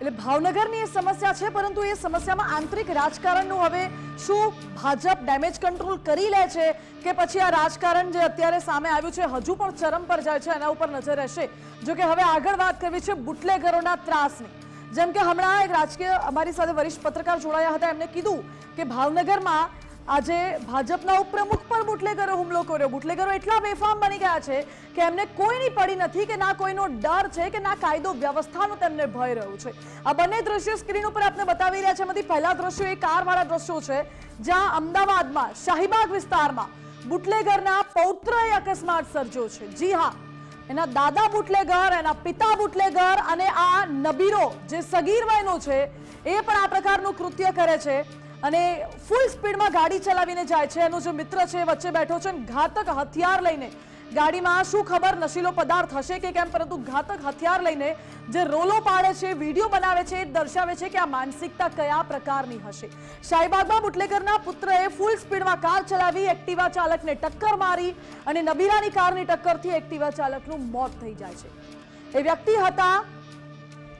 એટલે ભાવનગરની એ સમસ્યા છે, પરંતુ એ સમસ્યામાં આંતરિક રાજકારણનું હવે શું ભાજપ ડેમેજ કંટ્રોલ કરી લે છે કે પછી આ રાજકારણ જે અત્યારે સામે આવ્યું છે, હજુ પણ ચરમ પર જાય છે, એના ઉપર નજર રહેશે. જો કે હવે આગળ વાત કરવી છે બુટલેગરોના ત્રાસની. જેમ કે હમણાં એક રાજકીય અમારી સાથે વરિષ્ઠ પત્રકાર જોડાયા હતા એમણે કીધું કે ભાવનગરમાં આજે ભાજપના ઉપપ્રમુખ પર બુટલેગરો હુમલો કર્યો. બુટલેગરો એટલા બેફામ બની ગયા છે કે એમને કોઈની પડી નથી કે ના કોઈનો ડર છે કે ના કાયદો વ્યવસ્થાનો તેમને ભય રહ્યું છે. આ બંને દ્રશ્યો સ્ક્રીન ઉપર આપને બતાવી રહ્યા છે. એમાંથી પહેલા દ્રશ્યો એ કારવાળા દ્રશ્યો છે, જ્યાં અમદાવાદમાં, શાહીબાગ વિસ્તારમાં બુટલેગરના પૌત્રએ અકસ્માત સર્જ્યો છે. જી હા, એના દાદા બુટલેગર, એના પિતા બુટલેગર અને આ નબીરો જે સગીર વયનો છે, એ પણ આ પ્રકારનું કૃત્ય કરે છે. અને ફૂલ સ્પીડમાં ગાડી ચલાવીને જાય છે. એનો જે મિત્ર છે વચ્ચે બેઠો છે ઘાતક હથિયાર લઈને ગાડીમાં શું ખબર? નશીલો પદાર્થ હશે કે કેમ? પરંતુ ઘાતક હથિયાર લઈને જે રોલો પાડે છે, વીડિયો બનાવે છે, એ દર્શાવે છે કે આ માનસિકતા કયા પ્રકારની હશે. શાહીબાગમાં બુટલેગરના પુત્રએ ફૂલ સ્પીડમાં કાર ચલાવી, એક્ટિવા ચાલકને ટક્કર મારી અને નબીરાની કારની ટક્કરથી એક્ટિવા ચાલકનું મોત થઈ જાય છે. એ વ્યક્તિ હતા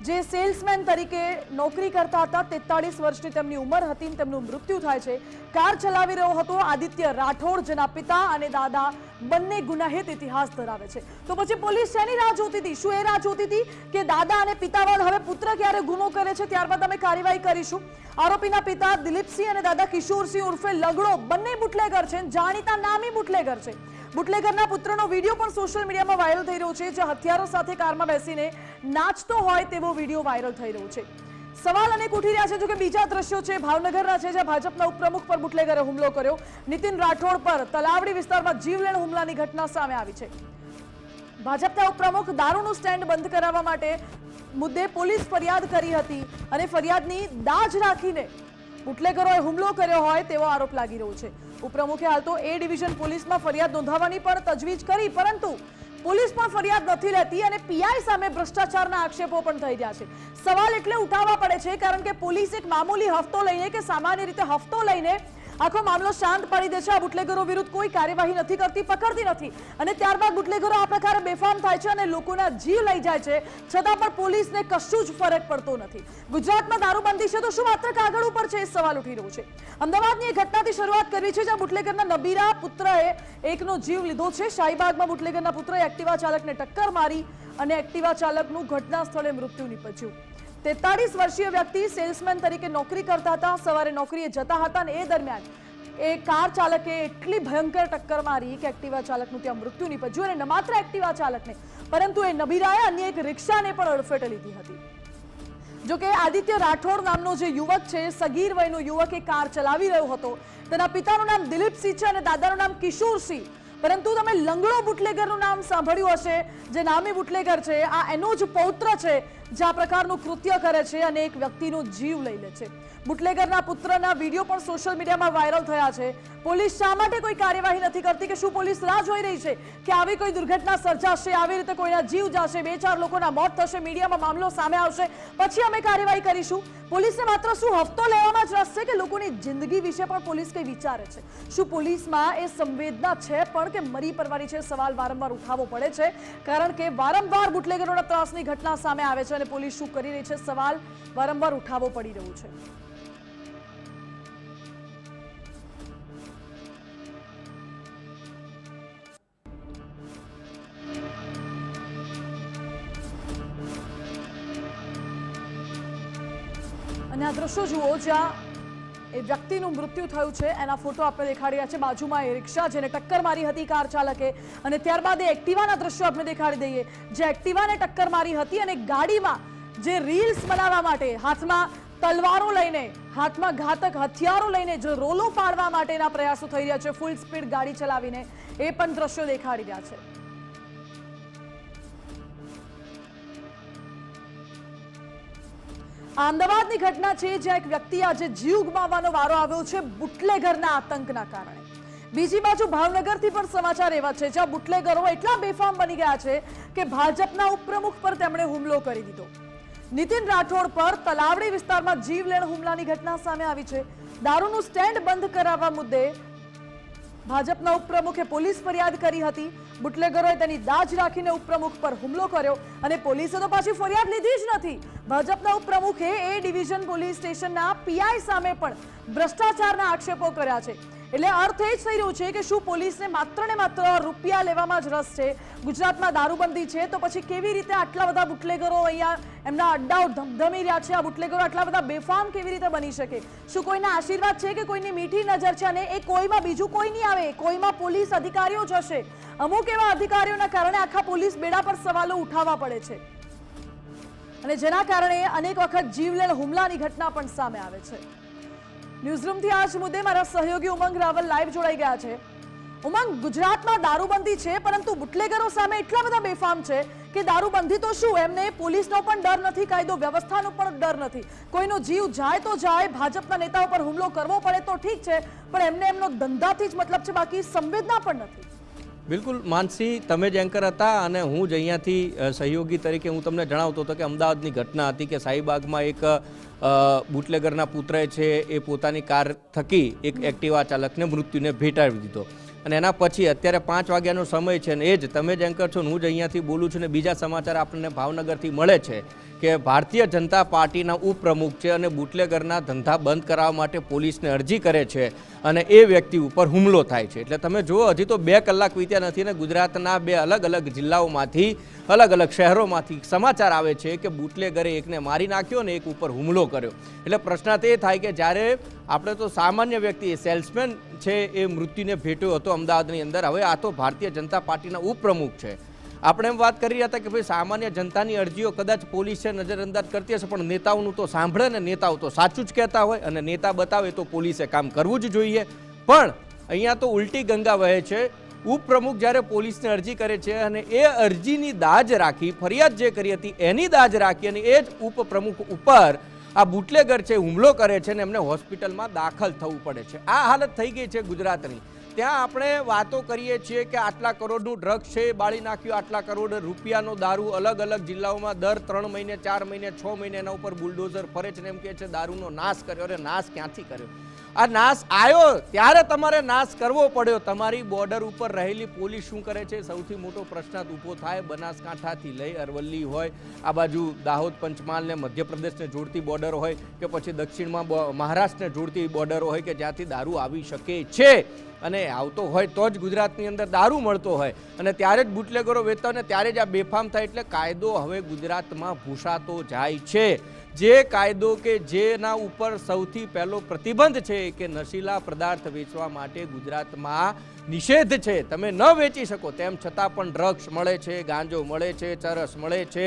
જે સેલ્સમેન તરીકે નોકરી કરતા હતા, તેતાળીસ વર્ષની તેમની ઉંમર હતી તેમનું મૃત્યુ થાય છે. કાર ચલાવી રહ્યો હતો આદિત્ય રાઠોડ, જેના પિતા અને દાદા બંને ગુનાહિત ઇતિહાસ ધરાવે છે. તો પછી પોલીસ શેની રાહ જોતી હતી? શું એ રાહ જોતી હતી કે દાદા અને પિતા બાદ હવે પુત્ર ક્યારે ગુનો કરે છે? ત્યારબાદ અમે કાર્યવાહી કરીશું. આરોપીના પિતા દિલીપસિંહ અને દાદા કિશોરસિંહ ઉર્ફે લગડો બંને બુટલેગર છે જાણીતા નામી બુટલેગર છે. બુટલેગરના પુત્રનો વીડિયો પણ સોશિયલ મીડિયામાં વાયરલ થઈ રહ્યો છે, જે હથિયારો સાથે કારમાં બેસીને નાચતો હોય તેવો વીડિયો વાયરલ થઈ રહ્યો છે. સવાલ અનેક ઉઠી રહ્યા છે, જો કે બીજા દ્રશ્યો છે, ભાવનગરના છે, જ્યાં ભાજપના ઉપપ્રમુખ પર બુટલેગરે હુમલો કર્યો. નીતિન રાઠોડ પર તલાવડી વિસ્તારમાં જીવલેણ હુમલાની ઘટના સામે આવી છે. ભાજપના ઉપપ્રમુખ દારૂનું સ્ટેન્ડ બંધ કરાવવા માટે મુદ્દે પોલીસ ફરિયાદ કરી હતી અને ફરિયાદની દાજ રાખીને બુટલેગરોએ હુમલો કર્યો હોય તેવો આરોપ લાગી રહ્યો છે. ઉપપ્રમુખે હાલ તો એ ડિવિઝન પોલીસમાં ફરિયાદ નોંધાવવાની પણ તજવીજ કરી, પરંતુ પોલીસ પણ ફરિયાદ નથી લેતી અને પીઆઈ સામે ભ્રષ્ટાચારના આક્ષેપો પણ થઈ રહ્યા છે. સવાલ એટલે ઉઠાવવા પડે છે, કારણ કે પોલીસ એક મામૂલી હફતો લઈને કે સામાન્ય રીતે હફતો લઈને આખો મામલો શાંત પાડી દે છે. આ બુટલેગરો વિરુદ્ધ કોઈ કાર્યવાહી નથી કરતી, પકડતી નથી. અને ત્યારબાદ બુટલેગરો આ પ્રકારે બેફામ થાય છે અને લોકોના જીવ લઈ જાય છે. છતાં પણ પોલીસને કશું જ ફરક પડતો નથી. ગુજરાતમાં દારૂબંધી છે તો શું માત્ર કાગળ ઉપર છે એ સવાલ ઉઠી રહ્યો છે. અમદાવાદની એક ઘટનાથી શરૂઆત કરવી છે જ્યાં બુટલેગરના નબીરા પુત્રએ એકનો જીવ લીધો છે. શાહીબાગમાં બુટલેગરના પુત્રએ એક્ટિવા ચાલકને ટક્કર મારી અને એક્ટિવા ચાલકનું ઘટના સ્થળે મૃત્યુ નીપજ્યું. તેતાળીસ વર્ષીય વ્યક્તિ સેલ્સમેન તરીકે નોકરી કરતા હતા. સવારે નોકરીએ જતા હતા અને એ દરમિયાન એ કાર ચાલકે એટલી ભયંકર ટક્કર મારી કે એક્ટિવા ચાલકનું ત્યાં મૃત્યુ નીપજ્યું અને ન માત્ર એક્ટિવા ચાલકને, પરંતુ એ નબીરાએ અન્ય એક રિક્ષાને પણ અડફેટે લીધી હતી. જો કે આદિત્ય રાઠોડ નામનો જે યુવક છે, સગીર વયનો યુવક એ કાર ચલાવી રહ્યો હતો. તેના પિતાનું નામ દિલીપસિંહ છે અને દાદાનું નામ કિશોરસિંહ. પરંતુ તમે લંગડો બુટલેગરનું નામ સાંભળ્યું હશે. જે નામી બુટલેગર છે, આ એનો જ પૌત્ર છે, જે આ પ્રકારનું કૃત્ય કરે છે અને એક વ્યક્તિનો જીવ લઈ લે છે. બુટલેગરના પુત્રના વીડિયો પણ સોશિયલ મીડિયામાં વાયરલ થયા છે. પોલીસ શા માટે કોઈ કાર્યવાહી નથી કરતી કે શું પોલીસ રાહ જોઈ રહી છે કે આવી કોઈ દુર્ઘટના સર્જાશે, આવી રીતે કોઈના જીવ જશે, બે ચાર લોકોના મોત થશે, મીડિયામાં મામલો સામે આવશે. પછી અમે કાર્યવાહી કરીશું. પોલીસને માત્ર શું હફતો લેવામાં જ રસ છે કે લોકોની જિંદગી વિશે પણ પોલીસ કંઈ વિચારે છે? શું પોલીસમાં એ સંવેદના છે પણ કે મરી પરવાની છે, સવાલ વારંવાર ઉઠાવવો પડે છે, કારણ કે વારંવાર બુટલેગરોના ત્રાસની ઘટના સામે આવે છે અને પોલીસ શું કરી રહી છે, સવાલ વારંવાર ઉઠાવવો પડી રહ્યો છે. અને આ દ્રશ્યો જુઓ જ્યાં એ વ્યક્તિનું મૃત્યુ થયું છે. એના ફોટો આપણે દેખાડી રહ્યા છે. બાજુમાં એ રિક્ષા જેને ટક્કર મારી હતી કાર ચાલકે. અને ત્યારબાદ એ એક્ટિવાના દ્રશ્યો આપણે દેખાડી દઈએ. જે એક્ટિવાને ટક્કર મારી હતી અને ગાડીમાં જે રીલ્સ બનાવવા માટે હાથમાં તલવારો લઈને, હાથમાં ઘાતક હથિયારો લઈને જે રોલો પાડવા માટેના પ્રયાસો થઈ રહ્યા છે. ફૂલ સ્પીડ ગાડી ચલાવીને એ પણ દ્રશ્યો દેખાડી રહ્યા છે. અમદાવાદની ઘટના છે, જ્યાં એક વ્યક્તિ આજે જીવ ગુમાવવાનો વારો આવ્યો છે બુટલેગરના આતંકના કારણે. બીજી બાજુ ભાવનગરથી પણ સમાચાર એવા છે, જ્યાં બુટલેગરો એટલા બેફામ બની ગયા છે કે ભાજપના ઉપપ્રમુખ પર તેમણે હુમલો કરી દીધો. નીતિન રાઠોડ પર તલાવડી વિસ્તારમાં જીવલેણ હુમલાની ઘટના સામે આવી છે. દારૂનું સ્ટેન્ડ બંધ કરાવવા મુદ્દે ભાજપના ઉપપ્રમુખે પોલીસ ફરિયાદ કરી હતી. બુટલેગરોએ તેની દાજ રાખીને ઉપપ્રમુખ પર હુમલો કર્યો અને પોલીસે તો પાછી ફરિયાદ લીધી જ નથી. ભાજપના ઉપપ્રમુખે એ ડિવિઝન પોલીસ સ્ટેશનના પીઆઈ સામે પણ ભ્રષ્ટાચારના આક્ષેપો કર્યા છે. એટલે અર્થ એ જ થઈ રહ્યું છે કે શું પોલીસને માત્ર ને માત્ર રૂપિયા લેવામાં જ રસ છે? ગુજરાતમાં દારૂબંધી છે, તો પછી કેવી રીતે આટલા બધા બુટલેગરો અહીંયા એમના અડ્ડાઓ ધમધમી રહ્યા છે? આ બુટલેગરો આટલા બધા બેફામ કેવી રીતે બની શકે? શું કોઈના આશીર્વાદ છે કે કોઈની મીઠી નજર છે? અને એ કોઈમાં બીજું કોઈ નહીં આવે? કોઈમાં પોલીસ અધિકારીઓ જ હશે? અમુક એવા અધિકારીઓના કારણે આખા પોલીસ બેડા પર સવાલો ઉઠાવવા પડે છે. અને જેના કારણે અનેક વખત જીવલેણ હુમલાની ઘટના પણ સામે આવે છે. ન્યૂઝરૂમથી આ જ મુદ્દે મારા સહયોગી ઉમંગ રાવલ લાઈવ જોડાઈ ગયા છે. ઉમંગ, ગુજરાતમાં દારૂબંધી છે, પરંતુ બુટલેગરો સામે એટલા બધા બેફામ છે કે દારૂબંધી તો શું? એમને પોલીસનો પણ ડર નથી, કાયદો વ્યવસ્થાનો પણ ડર નથી. કોઈનો જીવ જાય તો જાય, ભાજપના નેતાઓ પર હુમલો કરવો પડે તો ઠીક છે, પણ એમને એમનો ધંધાથી જ મતલબ છે, બાકી સંવેદના પણ નથી. બિલકુલ, માનસી, તમે જ એન્કર હતા અને હું જ અહીંયાથી સહયોગી તરીકે હું તમને જણાવતો હતો કે અમદાવાદની ઘટના હતી કે શાહીબાગમાં એક બુટલેગરના પુત્રએ છે એ પોતાની કાર થકી એક એક્ટિવા ચાલકને મૃત્યુને ભેટાવી દીધો. અને એના પછી અત્યારે પાંચ વાગ્યાનો સમય છે ને એ જ તમે જ એન્કર છો હું જ અહીંયાથી બોલું છું ને બીજા સમાચાર આપણને ભાવનગરથી મળે છે કે ભારતીય જનતા પાર્ટીના ઉપપ્રમુખ છે અને બુટલેગરના ધંધા બંધ કરાવવા માટે પોલીસને અરજી કરે છે અને એ વ્યક્તિ ઉપર હુમલો થાય છે. એટલે તમે જુઓ, હજી તો બે કલાક વીત્યા નથી ને ગુજરાતના બે અલગ અલગ જિલ્લાઓમાંથી, અલગ અલગ શહેરોમાંથી સમાચાર આવે છે કે બુટલેગરે એકને મારી નાખ્યો ને એક ઉપર હુમલો કર્યો. એટલે પ્રશ્ન તે થાય કે જ્યારે આપણે તો સામાન્ય વ્યક્તિ, સેલ્સમેન છે એ મૃત્યુને ભેટ્યો હતો અમદાવાદની અંદર. હવે આ તો ભારતીય જનતા પાર્ટીના ઉપપ્રમુખ છે. આપણે એમ વાત કરી રહ્યા હતા કે ભાઈ સામાન્ય જનતાની અરજીઓ કદાચ પોલીસે નજરઅંદાજ કરતી હશે, પણ નેતાઓનું તો સાંભળે ને નેતાઓ તો સાચું જ કહેતા હોય અને નેતા બતાવે તો પોલીસે કામ કરવું જ જોઈએ. પણ અહીંયા તો ઉલટી ગંગા વહે છે. ઉપપ્રમુખ જ્યારે પોલીસને અરજી કરે છે અને એ અરજીની દાજ રાખી, ફરિયાદ જે કરી હતી એની દાજ રાખી અને એ જ ઉપપ્રમુખ ઉપર આ બુટલેગર છે, હુમલો કરે છે ને એમને હોસ્પિટલમાં દાખલ થવું પડે છે. આ હાલત થઈ ગઈ છે ગુજરાતની. ત્યાં આપણે વાતો કરીએ છીએ કે આટલા કરોડનું ડ્રગ્સ છે બાળી નાખ્યું, આટલા કરોડ રૂપિયાનો દારૂ અલગ અલગ જિલ્લાઓમાં દર ત્રણ મહિને, ચાર મહિને, છ મહિને એના ઉપર બુલડોઝર ફરે છે ને એમ કહે છે, દારૂનો નાશ કર્યો. અરે, નાશ ક્યાંથી કર્યો? આ નાશ આવ્યો ત્યારે તમારે નાશ કરવો પડ્યો. તમારી બોર્ડર ઉપર રહેલી પોલીસ શું કરે છે? સૌથી મોટો પ્રશ્ન ઊભો થાય. બનાસકાંઠાથી લઈ અરવલ્લી હોય, આ બાજુ દાહોદ પંચમહાલને મધ્યપ્રદેશને જોડતી બોર્ડર હોય કે પછી દક્ષિણમાં મહારાષ્ટ્રને જોડતી બોર્ડર હોય કે જ્યાંથી દારૂ આવી શકે છે. અને આવતો હોય તો જ ગુજરાતની અંદર દારૂ મળતો હોય. અને ત્યારે જ બુટલેગરો વેચતા અને ત્યારે જ આ બેફામ થાય એટલે કાયદો હવે ગુજરાતમાં ભૂસાતો જાય છે. જે કાયદો કે જેના ઉપર સૌથી પહેલો પ્રતિબંધ છે કે નશીલા પદાર્થ વેચવા માટે ગુજરાતમાં નિષેધ છે, તમે ન વેચી શકો, તેમ છતાં પણ ડ્રગ્સ મળે છે, ગાંજો મળે છે, ચરસ મળે છે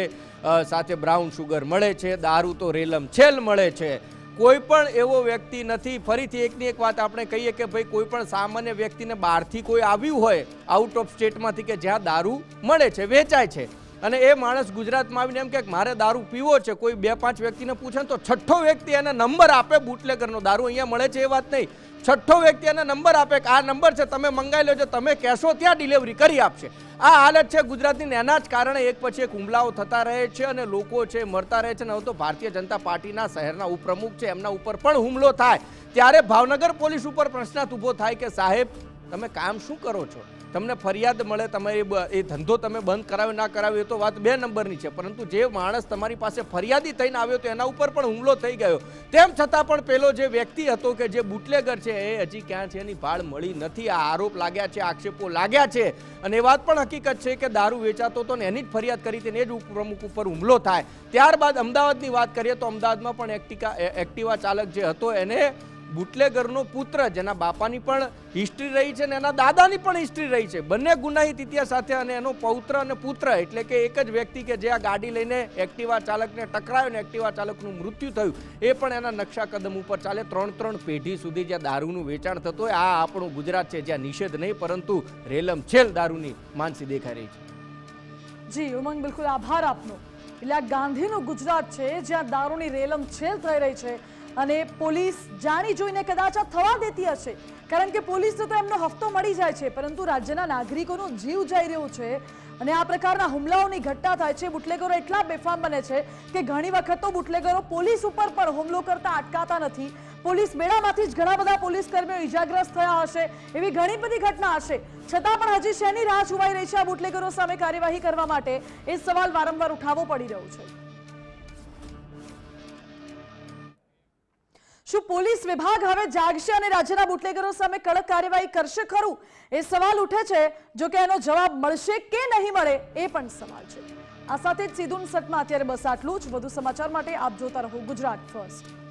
સાથે બ્રાઉન શુગર મળે છે, દારૂ તો રેલમ છેલ મળે છે. કોઈ પણ એવો વ્યક્તિ નથી, ફરીથી એકની એક વાત આપણે કહીએ કે ભાઈ કોઈ પણ સામાન્ય વ્યક્તિને બહારથી કોઈ આવ્યું હોય આઉટ ઓફ સ્ટેટમાંથી કે જ્યાં દારૂ મળે છે, વેચાય છે. અને એ માણસ ગુજરાતમાં આવીને એમ કે મારે દારૂ પીવો છે, કોઈ બે પાંચ વ્યક્તિને પૂછે તો છઠ્ઠો વ્યક્તિ એને નંબર આપે બુટલેકરનો દારૂ અહીંયા મળે છે એ વાત નહીં. છઠ્ઠો વ્યક્તિ એને નંબર આપે કે આ નંબર છે, તમે મંગાવી લેજો, તમે કહેશો ત્યાં ડિલિવરી કરી આપશે. આ હાલત છે ગુજરાતની એના જ કારણે એક પછી એક હુમલાઓ થતા રહે છે અને લોકો છે મરતા રહે છે અને હવે તો ભારતીય જનતા પાર્ટીના શહેરના ઉપપ્રમુખ છે એમના ઉપર પણ હુમલો થાય. ત્યારે ભાવનગર પોલીસ ઉપર પ્રશ્નાર્થ ઊભો થાય કે સાહેબ, તમે કામ શું કરો છો? તમને ફરિયાદ મળે તમે એ ધંધો તમે બંધ કરાવ્યો, ના કરાવ્યો તો વાત બે નંબરની છે. પરંતુ જે માણસ તમારી પાસે ફરિયાદી થઈને આવ્યો તો એના ઉપર પણ હુમલો થઈ ગયો. તેમ છતાં પણ પેલો જે વ્યક્તિ હતો કે જે બુટલેગર છે, એ હજી ક્યાં છે, એની ભાળ મળી નથી. આ આરોપ લાગ્યા છે, આક્ષેપો લાગ્યા છે. અને એ વાત પણ હકીકત છે કે દારૂ વેચાતો હતો ને એની જ ફરિયાદ કરી એ જ ઉપપ્રમુખ ઉપર હુમલો થાય. ત્યારબાદ અમદાવાદની વાત કરીએ તો અમદાવાદમાં પણ એક્ટિકા એક્ટિવા ચાલક જે હતો, એને બુટલેગરનો પુત્ર, જેના બાપાની પણ હિસ્ટ્રી રહી છે ને એના દાદાની પણ હિસ્ટ્રી રહી છે. બંને ગુનાહિત ઇતિહાસ સાથે અને એનો પૌત્ર અને પુત્ર એટલે કે એક જ વ્યક્તિ કે જે આ ગાડી લઈને એક્ટિવા ચાલકને ટકરાયો ને એક્ટિવા ચાલકનું મૃત્યુ થયું, એ પણ એના નકશા કદમ ઉપર ચાલે. ત્રણ ત્રણ પેઢી સુધી જ્યાં દારૂનું વેચાણ થતું હોય, આ આપણું ગુજરાત છે, જ્યાં નિષેધ નહીં, પરંતુ રેલમ છેલ દારૂની માનસી દેખાઈ રહી છે. જી, ઉમંગ, બિલકુલ આભાર આપનો. એટલે આ ગાંધીનું ગુજરાત છે, જ્યાં દારૂની રેલમ છેલ થઈ રહી છે અને પોલીસ જાણી જોઈને કદાચ આ થવા દેતી હશે. કારણ કે પોલીસને તો એમનો હફતો મળી જાય છે, પરંતુ રાજ્યના નાગરિકોનો જીવ જઈ રહ્યો છે અને આ પ્રકારના હુમલાઓની ઘટના થાય છે. બુટલેગરો એટલા બેફામ બને છે કે ઘણી વખત તો બુટલેગરો પોલીસ ઉપર પણ હુમલો કરતા અટકાતા નથી. પોલીસ બેડામાંથી જ ઘણા બધા પોલીસ કર્મીઓ ઈજાગ્રસ્ત થયા હશે, એવી ઘણી બધી ઘટના હશે. છતાં પણ હજી શેની રાહ જોવાઈ રહી છે આ બુટલેગરો સામે કાર્યવાહી કરવા માટે? એ સવાલ વારંવાર ઉઠાવવો પડી રહ્યો છે. શું પોલીસ વિભાગ હવે જાગશે અને રાજ્યના બુટલેગરો સામે કડક કાર્યવાહી કરશે ખરું? એ સવાલ ઉઠે છે, જો કે એનો જવાબ મળશે કે નહીં મળે એ પણ સવાલ છે. આ સાથે જ સીધું સટમાં અત્યારે બસ આટલું જ. વધુ સમાચાર માટે આપ જોતા રહો ગુજરાત ફર્સ્ટ.